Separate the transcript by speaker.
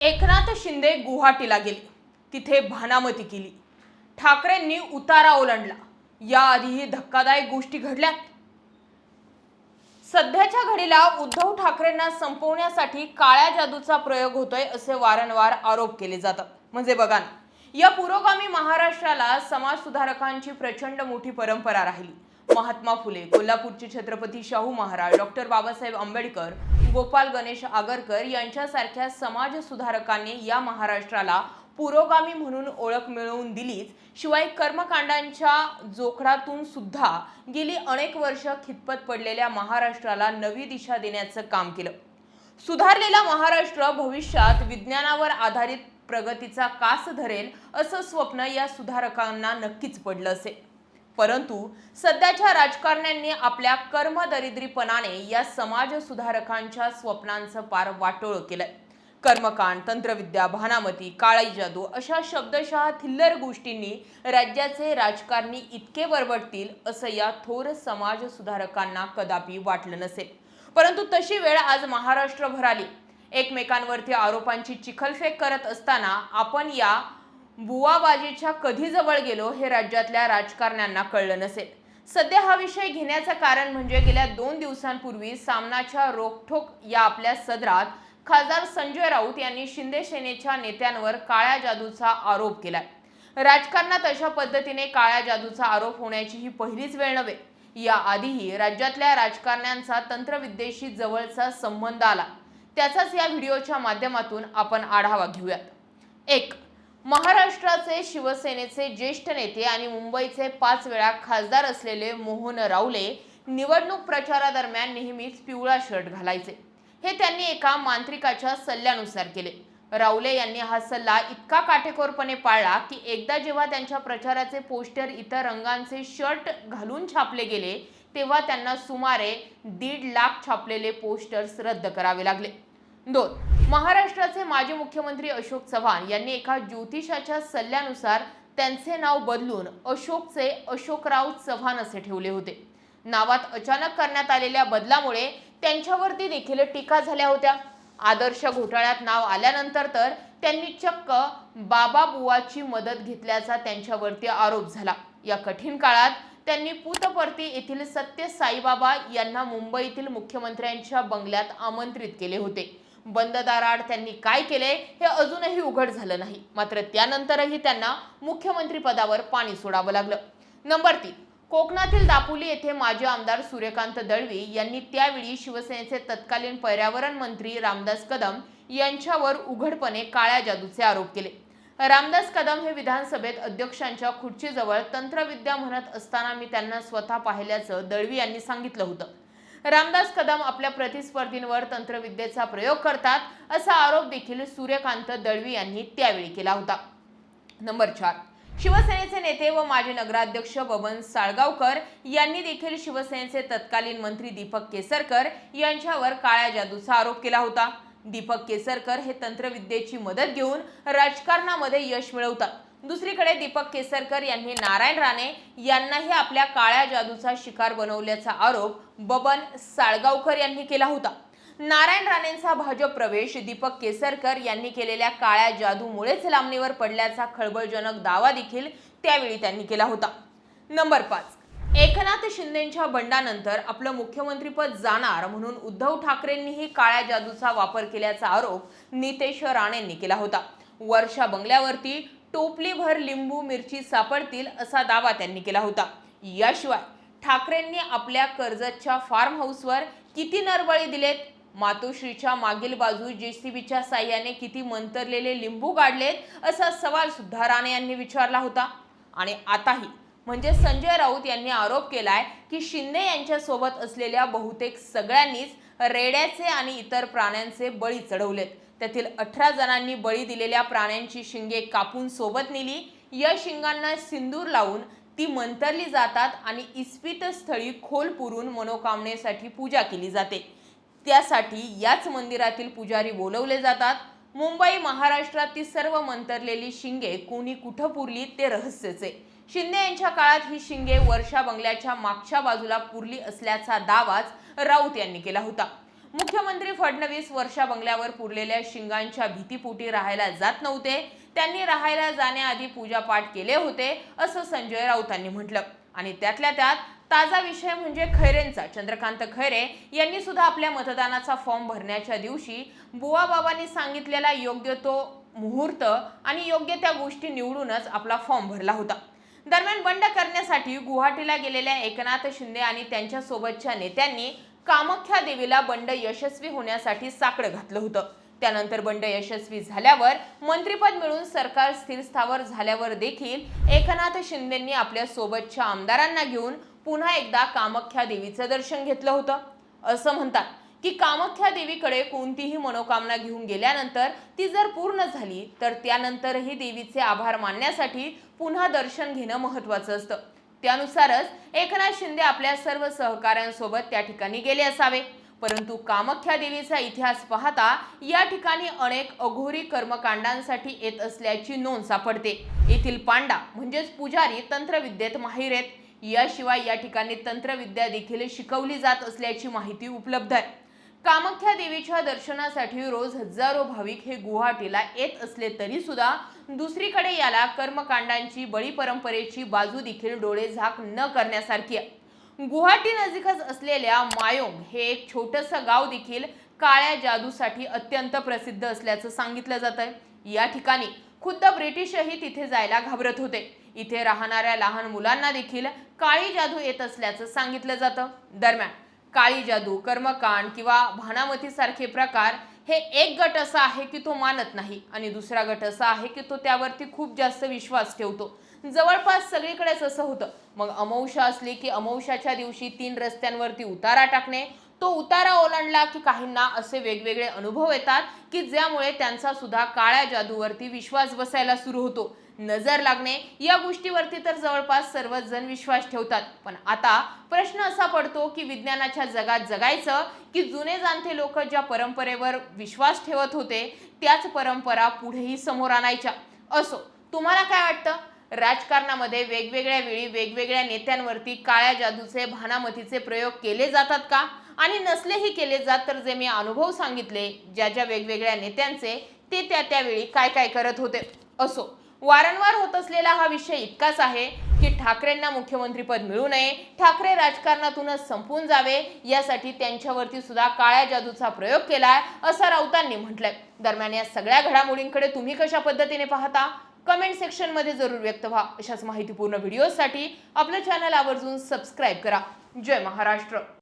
Speaker 1: एकनाथ शिंदे गुवाहाटीला गेले. तिथे भानामती केली. ठाकरेंनी उतारा ओलांडला. याआधीही धक्कादायक गोष्टी घडल्यात. सध्याच्या घडीला उद्धव ठाकरेंना संपवण्यासाठी काळ्या जादूचा प्रयोग होतोय असे वारंवार आरोप केले जातात. म्हणजे बघा ना या पुरोगामी महाराष्ट्राला समाज सुधारकांची प्रचंड मोठी परंपरा राहिली. महात्मा फुले कोल्हापूरचे छत्रपती शाहू महाराज डॉक्टर बाबासाहेब आंबेडकर गोपाल गणेश आगरकर यांच्यासारख्या समाज सुधारकांनी या महाराष्ट्राला पुरोगामी म्हणून ओळख मिळवून दिलीच. शिवाय कर्मकांडांच्या जोखडातून सुद्धा गेली अनेक वर्ष खितपत पडलेल्या महाराष्ट्राला नवी दिशा देण्याचं काम केलं. सुधारलेला महाराष्ट्र भविष्यात विज्ञानावर आधारित प्रगतीचा कास धरेल असं स्वप्न या सुधारकांना नक्कीच पडलं असेल परंतु सध्याच्या राजकारण्यांनी आपल्या कर्मदरिद्रीपणाने या समाज सुधारकांच्या स्वप्नांचं पार वाटोळ केलंय. कर्मकांड तंत्रविद्या भानामती काळाई जादू अशा शब्दशः थिल्लर गोष्टींनी राज्याचे राजकारणी इतके वरवडतील असं या थोर समाज सुधारकांना कदापि वाटलं नसेल. परंतु तशी वेळ आज महाराष्ट्रभर आली. एकमेकांवरती आरोपांची चिखलफेक करत असताना आपण या बुवाबाजीच्या कधी जवळ गेलो हे राज्यातल्या राजकारण्यांना कळलं नसेल. सध्या हा विषय घेण्याचं कारण म्हणजे गेल्या दोन दिवसांपूर्वी सामनाच्या रोखठोक या आपल्या सदरात खासदार संजय राऊत यांनी शिंदे सेनेच्या नेत्यांवर काळ्या जादूचा आरोप केलाय. राजकारणात अशा पद्धतीने काळ्या जादूचा आरोप होण्याची ही पहिलीच वेळ नव्हे. या आधीही राज्यातल्या राजकारण्यांचा तंत्रविद्येशी जवळचा संबंध आला. त्याचाच या व्हिडिओच्या माध्यमातून आपण आढावा घेऊयात. एक महाराष्ट्राचे शिवसेनेचे ज्येष्ठ नेते आणि मुंबईचे पाच वेळा खासदार असलेले मोहन रावले निवडणूक प्रचारादरम्यान नेहमीच पिवळा शर्ट घालायचे. हे त्यांनी एका मांत्रिकाच्या सल्ल्यानुसार केले. रावले यांनी हा सल्ला इतका काटेकोरपणे पाळला की एकदा जेव्हा त्यांच्या प्रचाराचे पोस्टर इतर रंगांचे शर्ट घालून छापले गेले तेव्हा त्यांना सुमारे दीड लाख छापलेले पोस्टर्स रद्द करावे लागले. दोन. महाराष्ट्राचे माजी मुख्यमंत्री अशोक चव्हाण यांनी एका ज्योतिषाच्या सल्ल्यानुसार त्यांचे नाव बदलून अशोकचे अशोकराव चव्हाण असे ठेवले होते. नावात अचानक करण्यात आलेल्या बदलामुळे त्यांच्यावरती देखील टीका झाल्या होत्या. आदर्श घोटाळ्यात नाव आल्यानंतर तर त्यांनी चक्क बाबा बुवाची मदत घेतल्याचा त्यांच्यावरती आरोप झाला. या कठीण काळात त्यांनी पुतपर्ती येथील सत्य साईबाबा यांना मुंबईतील मुख्यमंत्र्यांच्या बंगल्यात आमंत्रित केले होते. बंद दाराआड त्यांनी काय केले हे अजूनही उघड झालं नाही. मात्र त्यानंतरही त्यांना मुख्यमंत्री पदावर पाणी सोडावं लागलं. नंबर तीन कोकणातील दापोली येथे माजी आमदार सूर्यकांत दळवी यांनी त्यावेळी शिवसेनेचे तत्कालीन पर्यावरण मंत्री रामदास कदम यांच्यावर उघडपणे काळ्या जादूचे आरोप केले. रामदास कदम हे विधानसभेत अध्यक्षांच्या खुर्चीजवळ तंत्रविद्या म्हणत असताना मी त्यांना स्वतः पाहिल्याचं दळवी यांनी सांगितलं होतं. रामदास कदम आपल्या प्रतिस्पर्धींवर तंत्रविद्येचा प्रयोग करतात असा आरोप देखील सूर्यकांत दळवी यांनी त्यावेळी केला होता. नंबर चार. शिवसेनेचे नेते व माजी नगराध्यक्ष बबन साळगावकर यांनी देखील शिवसेनेचे तत्कालीन मंत्री दीपक केसरकर यांच्यावर काळ्या जादूचा आरोप केला होता. दीपक केसरकर हे तंत्रविद्येची मदत घेऊन राजकारणामध्ये यश मिळवतात. दुसरीकडे दीपक केसरकर यांनी नारायण राणे यांनाही आपल्या काळ्या जादूचा शिकार बनवल्याचा आरोप बबन साळगावकर यांनी केला होता. नारायण राणेंचा भाजप प्रवेश दीपक केसरकर यांनी केलेल्या काळ्या जादूमुळेच लांबणीवर पडल्याचा खळबळजनक दावा देखील त्यावेळी त्यांनी केला होता. नंबर पाच. एकनाथ शिंदेच्या बंडानंतर आपलं मुख्यमंत्रीपद जाणार म्हणून उद्धव ठाकरेंनीही काळ्या जादूचा वापर केल्याचा आरोप नितेश राणेंनी केला होता. वर्षा बंगल्यावरती टोपलीभर लिंबू मिरची सापडतील असा दावा त्यांनी केला होता. याशिवाय ठाकरेंनी आपल्या कर्जतच्या फार्म हाऊसवर किती नरबळी दिलेत? मातोश्रीच्या मागील बाजू जेसीबीच्या साह्याने किती मंतरलेले लिंबू काढलेत? असा सवाल सुद्धा राणे यांनी विचारला होता. आणि आताही म्हणजे संजय राऊत यांनी आरोप केलाय की शिंदे यांच्यासोबत असलेल्या बहुतेक सगळ्यांनीच रेड्याचे आणि इतर प्राण्यांचे बळी चढवलेत. त्यातील अठरा जणांनी बळी दिलेल्या प्राण्यांची शिंगे कापून सोबत नेली. या शिंगांना सिंदूर लावून ती मंतरली जातात आणि इस्पित स्थळी खोल पुरून मनोकामनेसाठी पूजा केली जाते. त्यासाठी याच मंदिरातील पुजारी बोलवले जातात. मुंबई महाराष्ट्रात ती सर्व मंतरलेली शिंगे कोणी कुठं पुरली ते रहस्यच. आहे शिंदे यांच्या काळात ही शिंगे वर्षा बंगल्याच्या मागच्या बाजूला पुरली असल्याचा दावाच राऊत यांनी केला होता. मुख्यमंत्री फडणवीस वर्षा बंगल्यावर पुरलेल्या शिंगांच्या भीतीपोटी राहायला जात नव्हते. त्यांनी राहायला जाण्याआधी पूजापाठ केले होते असं संजय राऊतांनी म्हटलं. आणि त्यातल्या त्यात ताजा विषय म्हणजे खैरेंचा. चंद्रकांत खैरे यांनी सुद्धा आपल्या मतदानाचा फॉर्म भरण्याच्या दिवशी बुवा बाबांनी सांगितलेला योग्य तो मुहूर्त आणि योग्य त्या गोष्टी निवडूनच आपला फॉर्म भरला होता. दरम्यान बंड करण्यासाठी गुवाहाटीला गेलेल्या एकनाथ शिंदे आणि त्यांच्यासोबतच्या नेत्यांनी कामाख्या देवीला बंड यशस्वी होण्यासाठी साकडं घातलं होतं. त्यानंतर बंड यशस्वी झाल्यावर मंत्रीपद मिळून सरकार स्थिरस्थावर झाल्यावर देखील एकनाथ शिंदेंनी आपल्या सोबतच्या आमदारांना घेऊन पुन्हा एकदा कामाख्या देवीचं दर्शन घेतलं होतं. असं म्हणतात की कामाख्या देवीकडे कोणतीही मनोकामना घेऊन गेल्यानंतर ती जर पूर्ण झाली तर त्यानंतरही देवीचे आभार मानण्यासाठी पुन्हा दर्शन घेणं महत्वाचं असतं. त्यानुसारच एकनाथ शिंदे आपल्या सर्व सहकाऱ्यांसोबत त्या ठिकाणी गेले असावे. परंतु कामाख्या देवीचा इतिहास पाहता या ठिकाणी अनेक अघोरी कर्मकांडांसाठी येत असल्याची नोंद सापडते. येथील पांडा म्हणजेच पुजारी तंत्रविद्येत माहीर आहेत. याशिवाय या ठिकाणी तंत्रविद्या देखील शिकवली जात असल्याची माहिती उपलब्ध आहे. कामाख्या देवीच्या दर्शनासाठी रोज हजारो भाविक हे गुवाहाटीला येत असले तरी सुद्धा दुसरीकडे याला कर्मकांडांची बळी परंपरेची बाजू देखील डोळे झाक न करण्यासारखी आहे. गुवाहाटी नजीकच असलेल्या मायोंग हे एक छोटंसं गाव देखील काळ्या जादूसाठी अत्यंत प्रसिद्ध असल्याचं सांगितलं जात आहे या ठिकाणी खुद्द ब्रिटिशही तिथे जायला घाबरत होते. इथे राहणाऱ्या लहान मुलांना देखील काळी जादू येत असल्याचं सांगितलं जातं. दरम्यान काळी जादू कर्मकांड किंवा भानामतीसारखे प्रकार हे एक गट असा आहे की तो मानत नाही आणि दुसरा गट असा आहे की तो त्यावरती खूप जास्त विश्वास ठेवतो. जवळपास सगळीकडेच असं होतं. मग अमावशा असली की अमावशाच्या दिवशी तीन रस्त्यांवरती उतारा टाकणे तो उतारा ओलांडला की काहींना असे वेगवेगळे अनुभव येतात की ज्यामुळे त्यांचा सुद्धा काळ्या जादूवरती विश्वास बसायला सुरू होतो. नजर लागणे या गोष्टीवरती तर जवळपास सर्वच जण विश्वास ठेवतात. पण आता प्रश्न असा पडतो की विज्ञानाच्या जगात जगायचं की जुने जाणते लोक ज्या परंपरेवर विश्वास ठेवत होते त्याच परंपरा पुढेही समोर आणायच्या. असो तुम्हाला काय वाटतं? राजकारणामध्ये वेगवेगळ्या वेळी वेगवेगळ्या नेत्यांवरती काळ्या जादूचे भानामतीचे प्रयोग केले जातात का? आणि नसलेही केले जात तर जे मी अनुभव सांगितले ज्या ज्या वेगवेगळ्या नेत्यांचे ते त्या त्यावेळी काय काय करत होते. असो वारंवार होत असलेला हा विषय इतकाच आहे की ठाकरेंना मुख्यमंत्रीपद मिळू नये ठाकरे राजकारणातूनच संपून जावे यासाठी त्यांच्यावरती सुद्धा काळ्या जादूचा प्रयोग केलाय असं राऊतांनी म्हटलंय. दरम्यान या सगळ्या घडामोडींकडे तुम्ही कशा पद्धतीने पाहता? कमेंट सेक्शनमध्ये जरूर व्यक्त व्हा. अशाच माहितीपूर्ण व्हिडिओसाठी आपलं चॅनल आवर्जून सबस्क्राईब करा. जय महाराष्ट्र.